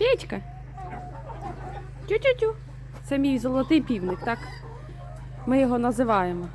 Петька. Тю-тю-тю. Це мій золотий півник, так? Ми його називаємо.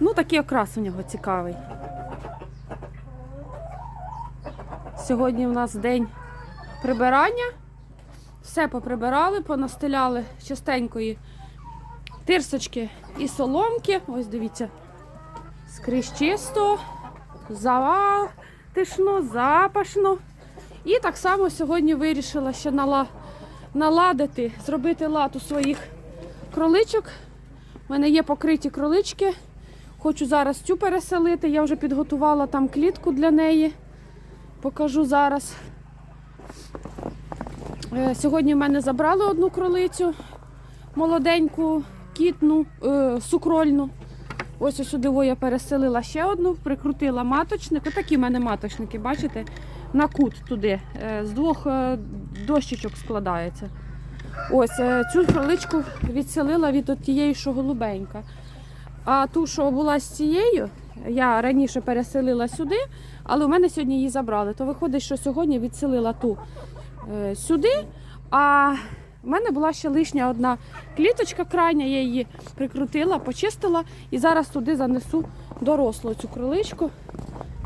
Ну, такий окрас у нього цікавий. Сьогодні у нас день прибирання. Все поприбирали, понастеляли частенької тирсочки і соломки. Ось дивіться, скрізь чисто, затишно, запашно. І так само сьогодні вирішила ще нала... наладити, зробити лад у своїх кроличок. У мене є покриті кролички. Хочу зараз цю переселити. Я вже підготувала там клітку для неї. Покажу зараз. Е, Сьогодні в мене забрали одну кролицю, молоденьку, кітну, е, сукрольну. Ось сюди я переселила ще одну, прикрутила маточник. Отакі в мене маточники, бачите, на кут туди. Е, З двох е, дощечок складається. Ось е, цю кроличку відселила від тієї, що голубенька. А ту, що була з цією, я раніше переселила сюди, але у мене сьогодні її забрали. То виходить, що сьогодні відселила ту сюди. А в мене була ще лишня одна кліточка крайня, я її прикрутила, почистила і зараз туди занесу дорослу цю кроличку.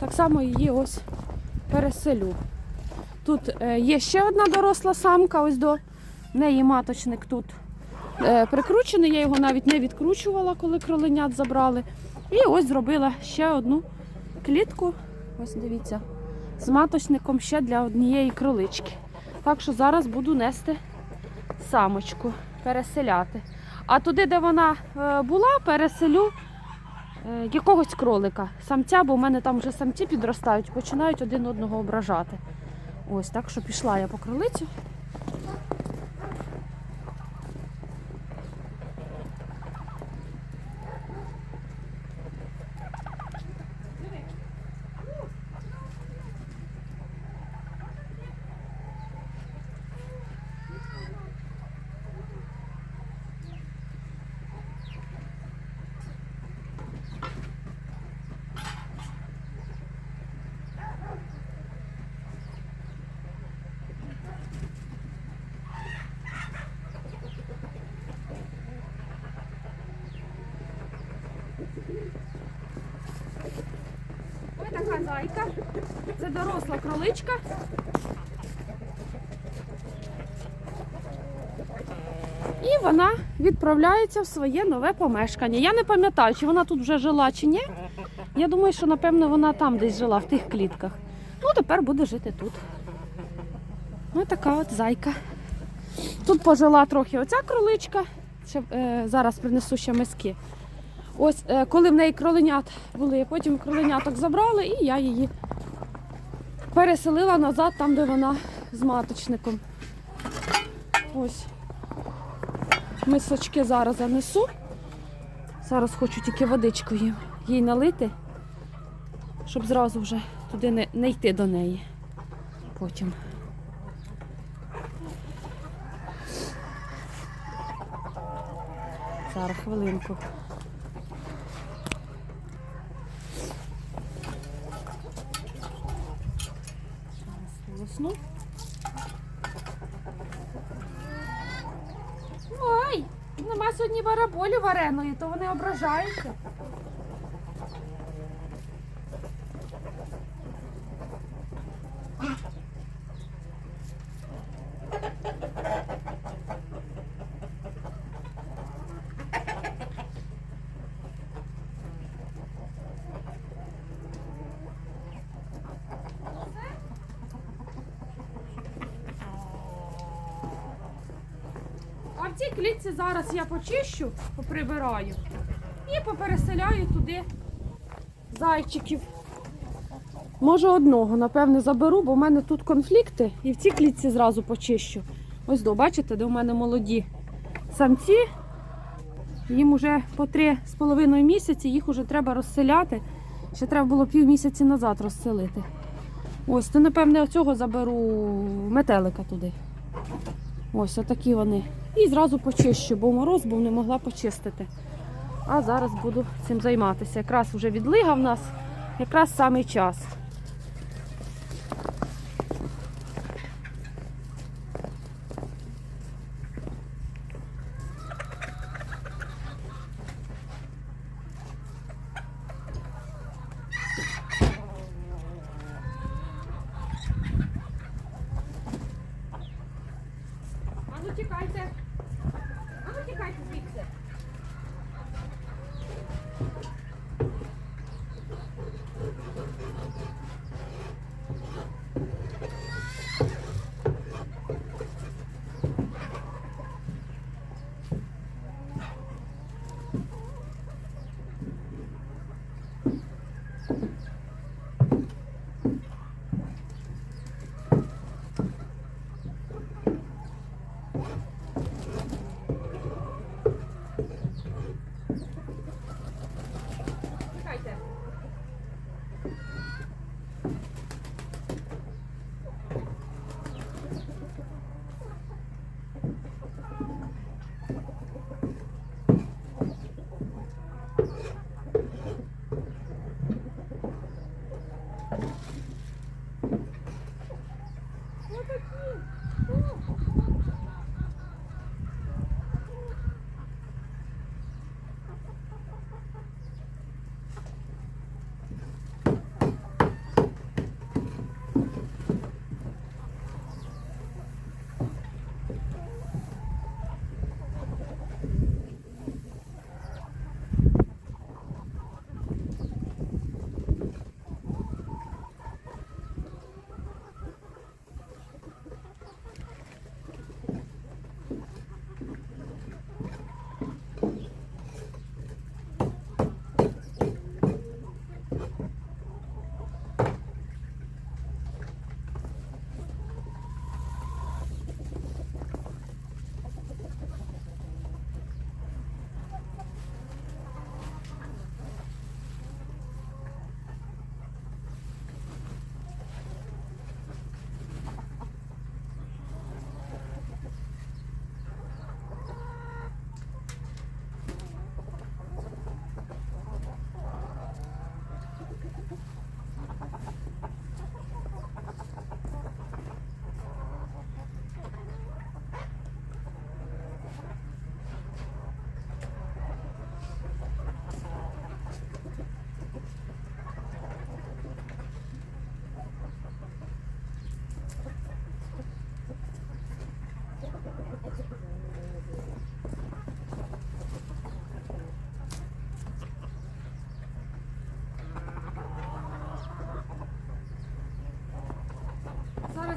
Так само її ось переселю. Тут е, є ще одна доросла самка, ось до неї маточник тут е, прикручений. Я його навіть не відкручувала, коли кроленят забрали. І ось зробила ще одну клітку. Ось дивіться, з маточником ще для однієї кролички. Так що зараз буду нести самочку, переселяти. А туди, де вона е, була, переселю якогось кролика. Самця, бо в мене там вже самці підростають, починають один одного ображати. Ось так що пішла я по кролицю. Зайка. Це доросла кроличка. І вона відправляється в своє нове помешкання. Я не пам'ятаю, чи вона тут вже жила, чи ні. Я думаю, що напевно вона там десь жила, в тих клітках. Ну, тепер буде жити тут. Ось така от зайка. Тут пожила трохи оця кроличка. Ще, е, зараз принесу ще миски. Ось е, коли в неї кроленят були, потім кроленяток забрали, і я її переселила назад, там, де вона з маточником. Ось. Мисочки зараз занесу. Зараз хочу тільки водичку їм їй налити, щоб зразу вже туди не, не йти до неї. Потім. Зараз хвилинку. Голосну. Ой, нема сьогодні бараболі вареної, то вони ображаються. В цій клітці зараз я почищу, поприбираю і попереселяю туди зайчиків. Може одного, напевне, заберу, бо в мене тут конфлікти і в цій клітці зразу почищу. Ось до, бачите, де у мене молоді самці. Їм вже по три з половиною місяці, їх вже треба розселяти. Ще треба було пів місяці назад розселити. Ось, то, напевне, оцього заберу метелика туди. Ось отакі вони. І зразу почищу, бо мороз був, не могла почистити. А зараз буду цим займатися. Якраз вже відлига в нас, якраз самий час.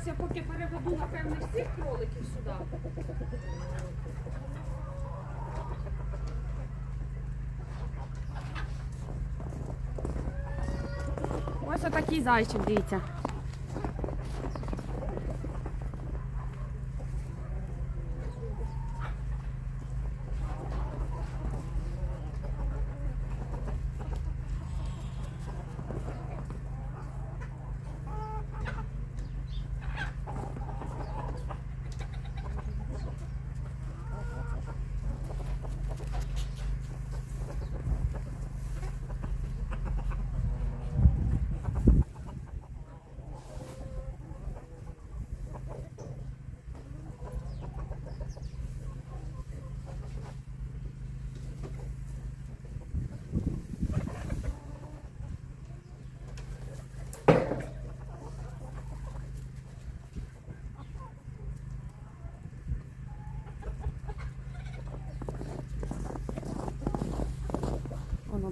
Зараз я поки переведу, напевне, всіх кроликів сюди. Ось отакий зайчик, дивіться.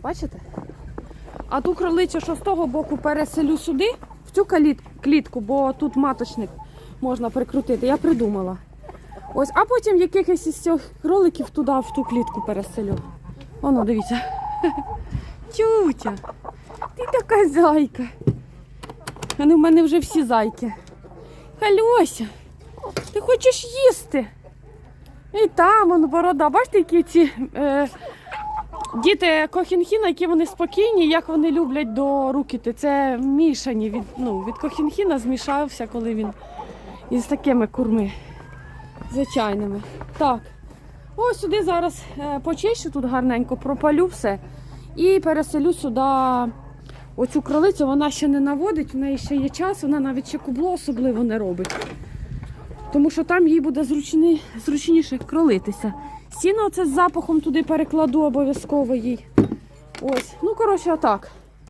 Бачите? А ту кролицю, що з того боку переселю сюди, в цю клітку, бо тут маточник можна прикрутити. Я придумала. Ось, а потім якихось із цих кроликів туди, в ту клітку переселю. Воно, дивіться. Тютя, ти така зайка. Вони в мене вже всі зайки. Кальося, ти хочеш їсти? І там воно борода. Бачите, які ці е, діти Кохінхіна, які вони спокійні, як вони люблять до рукіти. Це мішані від, ну, від Кохінхіна змішався, коли він із такими курми звичайними. Так. Ось сюди зараз е, почищу тут гарненько, пропалю все і переселю сюди оцю кролицю. Вона ще не наводить, в неї ще є час, вона навіть ще кубло особливо не робить. Тому що там їй буде зручні, зручніше кролитися. Сіно це з запахом туди перекладу обов'язково їй. Ось. Ну, коротше, отак.